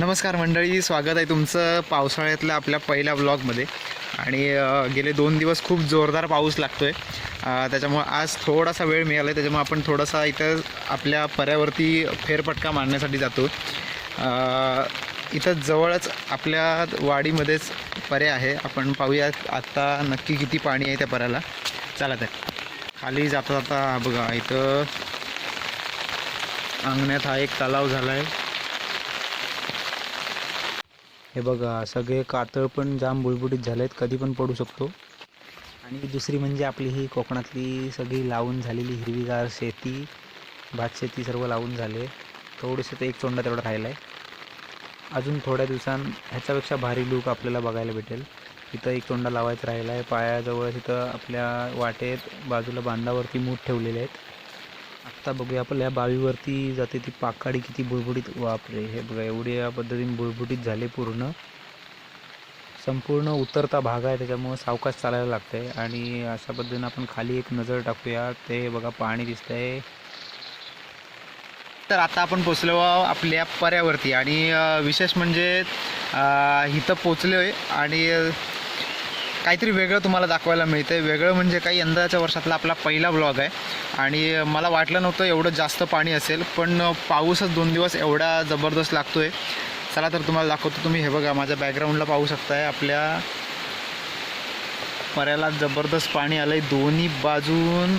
नमस्कार मंडळी स्वागत आहे तुमचं पावसाळ्यातल्या आपल्या पहिल्या ब्लॉगमध्ये आणि गेले दोन दिवस खूप जोरदार पाऊस लागतो आहे त्याच्यामुळं आज थोडासा वेळ मिळाला आहे त्याच्यामुळे आपण थोडासा इथं आपल्या पर्यावरती फेरफटका मारण्यासाठी जातो इथं जवळच आपल्या वाडीमध्येच पर्या आहे. आपण पाहूयात आत्ता नक्की किती पाणी आहे त्या पर्याला चला तर. खाली जाता जाता बघा इथं अंगण्यात हा एक तलाव झाला आहे हे बघा सगळे कातळ पण जाम बुडबुडीत झाले आहेत कधी पण पडू शकतो. आणि दुसरी म्हणजे आपली ही कोकणातली सगळी लावून झालेली हिरवीगार शेती भात शेती सर्व लावून झाले. थोडेसे तर एक चोंडा तेवढा राहिला आहे अजून थोड्या दिवसां ह्याच्यापेक्षा भारी लूक आपल्याला बघायला भेटेल. तिथं एक तोंडा लावायचा राहिला आहे पायाजवळ तिथं आपल्या वाटेत बाजूला बांधावरती मूठ ठेवलेले आहेत. आत्ता बघूया आपल्या बावीवरती जाते ती पाकाडी किती बुळबुडीत. वापरे हे बघा एवढी या पद्धतीने बुडबुडीत झाले पूर्ण. संपूर्ण उतरता भाग आहे त्याच्यामुळं सावकाश चालायला लागतंय. आणि अशा पद्धतीने आपण खाली एक नजर टाकूया. ते बघा पाणी दिसतंय. तर आता आपण पोचलो आपल्या पर्यावरती. आणि विशेष म्हणजे इथं पोचलो आहे आणि काहीतरी वेगळं तुम्हाला दाखवायला मिळतं आहे वेगळं म्हणजे काही यंदाच्या वर्षातला आपला पहिला ब्लॉग आहे. आणि मला वाटलं नव्हतं एवढं जास्त पाणी असेल पण पाऊसच दोन दिवस एवढा जबरदस्त लागतो आहे चला तर तुम्हाला दाखवतो तुम्ही हे बघा माझ्या बॅकग्राऊंडला पाहू शकताय आपल्या पऱ्याला जबरदस्त पाणी आलं आहे दोन्ही बाजून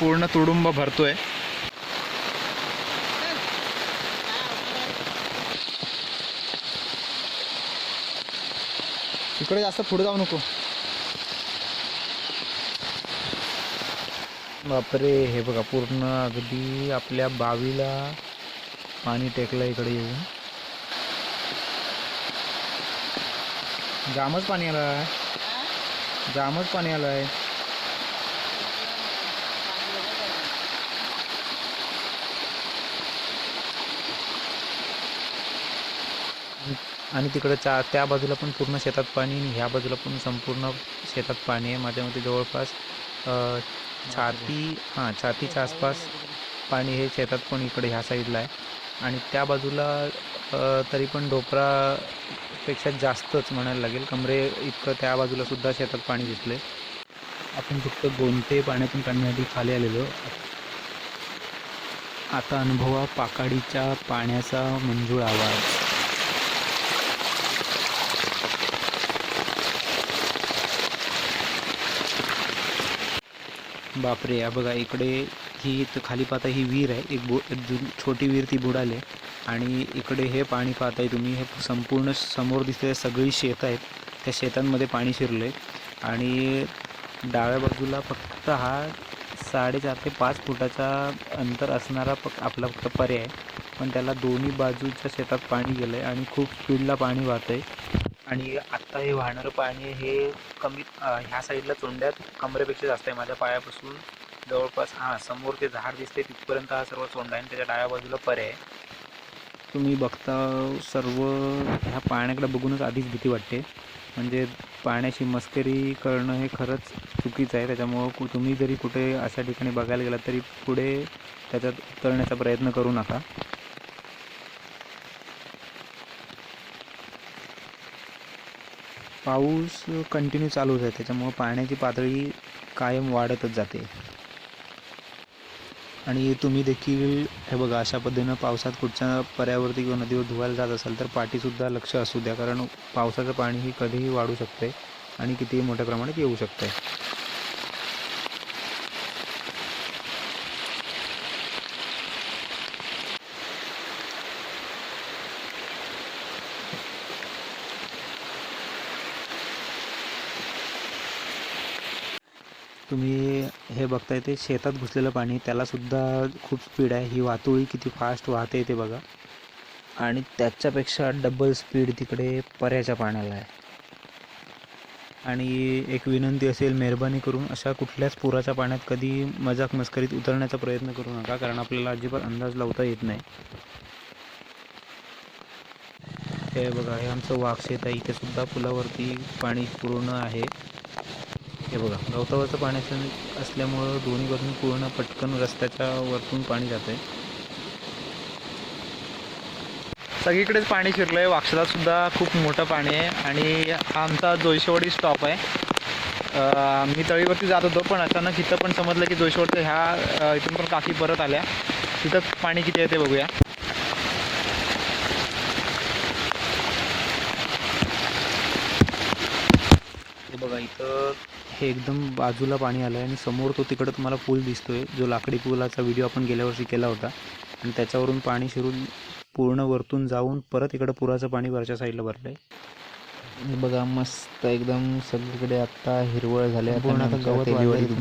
पूर्ण तुडुंब भरतो आहे इकडे जास्त पुढे जाऊ नको. बापरे हे बघा पूर्ण अगदी आपल्या बावीला पाणी टेकलं इकडे येऊन. जामच पाणी आलं आहे जामच पाणी आलं आहे आणि तिकडं चा त्या बाजूला पण पूर्ण शेतात पाणी आणि ह्या बाजूला पण संपूर्ण शेतात पाणी आहे. माझ्या मते जवळपास छाती हां छातीच्या आसपास पाणी हे शेतात पण इकडे ह्या साईडला आहे. आणि त्या बाजूला तरी पण ढोपरापेक्षा जास्तच म्हणायला लागेल. कमरे इतकं त्या बाजूला सुद्धा शेतात पाणी दिसले आपण फक्त गोंते पाण्यातून काढण्यासाठी खाली आलेलो आता अनुभवा पाकाडीच्या पाण्याचा मंजूळ आवाज. बापरे या बघा इकडे ही इथं खाली पाहता ही विहीर आहे. एक बो एक जुन छोटी विहीर ती बुडाली आहे. आणि इकडे हे पाणी पाहताय तुम्ही हे संपूर्ण समोर दिसते सगळी शेतं आहेत. त्या शेतांमध्ये पाणी शिरलं आहे आणि डाव्या बाजूला फक्त हा साडेचार ते पाच फुटाचा अंतर असणारा फक्त आपला फक्त पर्याय आहे. पण त्याला दोन्ही बाजूच्या शेतात पाणी गेलं आहे आणि खूप स्पीडला पाणी वाहत आहे आणि आत्ता हे वाहणारं पाणी हे कमी ह्या साईडला चोंड्यात कमरेपेक्षा जास्त आहे माझ्या पायापासून. जवळपास हां समोर ते झाड दिसते तिथपर्यंत हा सर्व चोंडा आहे आणि त्याच्या डाव्या बाजूला पर्याय तुम्ही बघता सर्व ह्या पाण्याकडे बघूनच आधीच भीती वाटते. म्हणजे पाण्याची मस्करी करणं हे खरंच चुकीचं आहे. त्याच्यामुळं कु तुम्ही जरी कुठे अशा ठिकाणी बघायला गेलात तरी पुढे त्याच्यात उतरण्याचा प्रयत्न करू नका. पाऊस कंटिन्यू चालूच आहे. त्याच्यामुळं पाण्याची पातळी कायम वाढतच जाते. आणि तुम्ही देखील हे बघा अशा पद्धतीनं पावसात कुठच्या पर्यावरती किंवा नदीवर धुवायला जात असाल तर पाठीसुद्धा लक्ष असू द्या. कारण पावसाचं पाणी ही कधीही वाढू शकते आणि कितीही मोठ्या प्रमाणात येऊ शकते तुम्ही हे बघताय ते शेतात घुसलेलं पाणी त्यालासुद्धा खूप स्पीड आहे. ही वातोळी किती फास्ट वाहते ते बघा. आणि त्याच्यापेक्षा डबल स्पीड तिकडे पर्याच्या पाण्याला आहे. आणि एक विनंती असेल मेहरबानी करून अशा कुठल्याच पुराच्या पाण्यात कधी मजाक मस्करीत उतरण्याचा प्रयत्न करू नका कारण आपल्याला अजिबात अंदाज लावता येत नाही. हे बघा हे आमचं वाघशेत आहे. इथे सुद्धा पुलावरती पाणी पूर्ण आहे. हे बघा गवतावरचं पाणी असल्या असल्यामुळं दोन्ही बाजून पूर्ण पटकन रस्त्याच्या वरतून पाणी जाते आहे सगळीकडेच पाणी शिरलं आहे वाक्षाला सुद्धा खूप मोठं पाणी आहे. आणि हा आमचा जोईशेवाडी स्टॉप आहे. मी तळीवरती जात होतो पण अचानक इथं पण समजलं की जोईशेवाडच्या ह्या इथून पण काकी परत आल्या. तिथं पाणी किती आहे ते बघूया. बघा इथं हे एकदम बाजूला पाणी आलं आहे आणि समोर तो तिकडं तुम्हाला पूल दिसतोय जो लाकडी पुलाचा व्हिडिओ आपण गेल्या वर्षी केला होता. आणि त्याच्यावरून पाणी शिरून पूर्ण वरतून जाऊन परत इकडं पुराचं पाणी वरच्या साईडला भरलं आहे हे बघा मस्त एकदम सगळीकडे आता हिरवळ झाले. पूर्ण आता गवत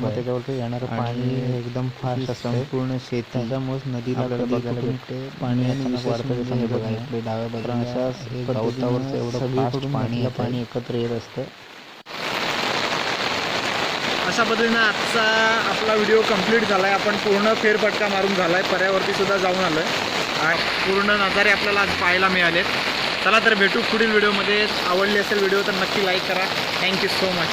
त्याच्यावरती येणारं पाणी एकदम फास्ट असतं. संपूर्ण शेती. नदीला पाणी म्हणजे हे डाव्या बाजूला गवतावरचं एवढं पाणी. पाणी एकत्र येत असतं. अशा पद्धतीनं आजचा आपला व्हिडिओ कंप्लीट झाला आहे आपण पूर्ण फेरफटका मारून झाला आहे पर्यावरतीसुद्धा जाऊन आलो आहे पूर्ण नजारे आपल्याला आज पाहायला मिळालेत. चला तर भेटू पुढील व्हिडिओमध्ये आवडली असेल व्हिडिओ तर नक्की लाईक करा. Thank you so much